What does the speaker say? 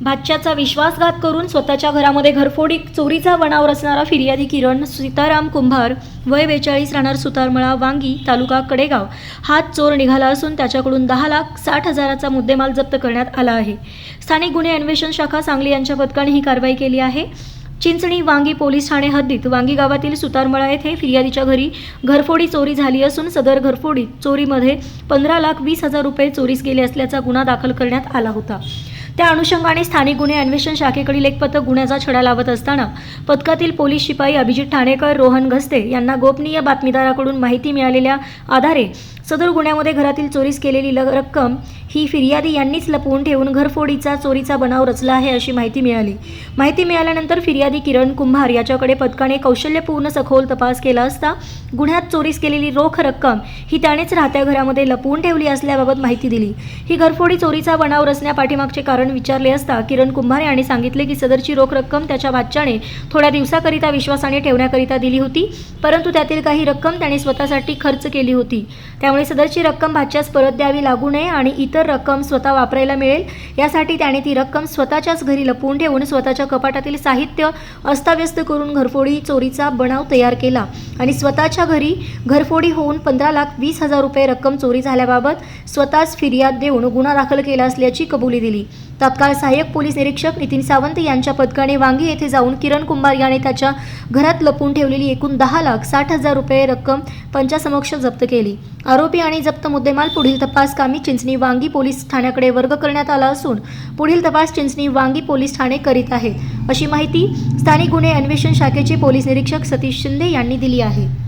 भाच्याचा विश्वासघात करून स्वतःच्या घरामध्ये घरफोडी चोरीचा बनाव रचणारा फिर्यादी किरण सीताराम कुंभार वय बेचाळीस राहणार सुतारमळा वांगी तालुका कडेगाव. हात चोर निघाला असून त्याच्याकडून दहा लाख साठ हजाराचा मुद्देमाल जप्त करण्यात आला आहे. स्थानिक गुन्हे अन्वेषण शाखा सांगली यांच्या पथकाने ही कारवाई केली आहे. चिंचणी वांगी पोलीस ठाणे हद्दीत वांगी गावातील सुतारमळा येथे फिर्यादीच्या घरी घरफोडी चोरी झाली असून सदर घरफोडी चोरीमध्ये पंधरा लाख वीस हजार रुपये चोरीस गेले असल्याचा गुन्हा दाखल करण्यात आला होता. त्या अनुषंगाने स्थानिक गुन्हे अन्वेषण शाखेकडील एक पथक गुन्ह्याचा छडा लावत असताना पथकातील पोलीस शिपाई अभिजित ठाणेकर रोहन घस्ते यांना गोपनीय बातमीदाराकडून माहिती मिळालेल्या आधारे सदर गुन्ह्यामध्ये घरातील चोरीस केलेली ल- रक्कम ही फिर्यादी यांनीच लपवून ठेवून घरफोडीचा चोरीचा बनाव रचला आहे अशी माहिती मिळाली. माहिती मिळाल्यानंतर फिर्यादी किरण कुंभार याच्याकडे पथकाने कौशल्यपूर्ण सखोल तपास केला असता गुन्ह्यात चोरीस केलेली रोख रक्कम ही त्यानेच राहत्या घरामध्ये लपवून ठेवली असल्याबाबत माहिती दिली. ही घरफोडी चोरीचा बनाव रचण्यापाठीमागचे कारण विचारले असता किरण कुंभारे यांनी सांगितले की सदरची रोख रक्कम त्याच्या बादच्याने थोड्या दिवसाकरिता विश्वासाने ठेवण्याकरिता दिली होती परंतु त्यातील काही रक्कम त्याने स्वतःसाठी खर्च केली होती. त्यामुळे सदरची रक्कम भाच्यास परत द्यावी लागू नये आणि इतर रक्कम स्वतः वापरायला मिळेल. यासाठी त्याने ती रक्कम स्वतःच्याच घरी लपवून ठेवून स्वतःच्या कपाटातील साहित्य अस्ताव्यस्त करून घरफोडी चोरीचा बनाव तयार केला. आणि स्वतःच्या घरी घरफोडी होऊन पंधरा लाख वीस हजार रुपये रक्कम चोरी झाल्याबाबत स्वतःच फिर्याद देऊन गुन्हा दाखल केला असल्याची कबुली दिली. तत्काळ सहाय्यक पोलीस निरीक्षक नितीन सावंत यांच्या पथकाने वांगी येथे जाऊन किरण कुंभार याने त्याच्या घरात लपून ठेवलेली एकूण दहा लाख साठ हजार रुपये रक्कम पंचासमक्ष जप्त केली. आरोपी आणि जप्त मुद्देमाल पुढील तपास कामी चिंचणी वांगी पोलीस ठाण्याकडे वर्ग करण्यात आला असून पुढील तपास चिंचणी वांगी पोलीस ठाणे करीत आहेत. अशी माहिती स्थानिक गुन्हे अन्वेषण शाखेचे पोलीस निरीक्षक सतीश शिंदे यांनी दिली आहे.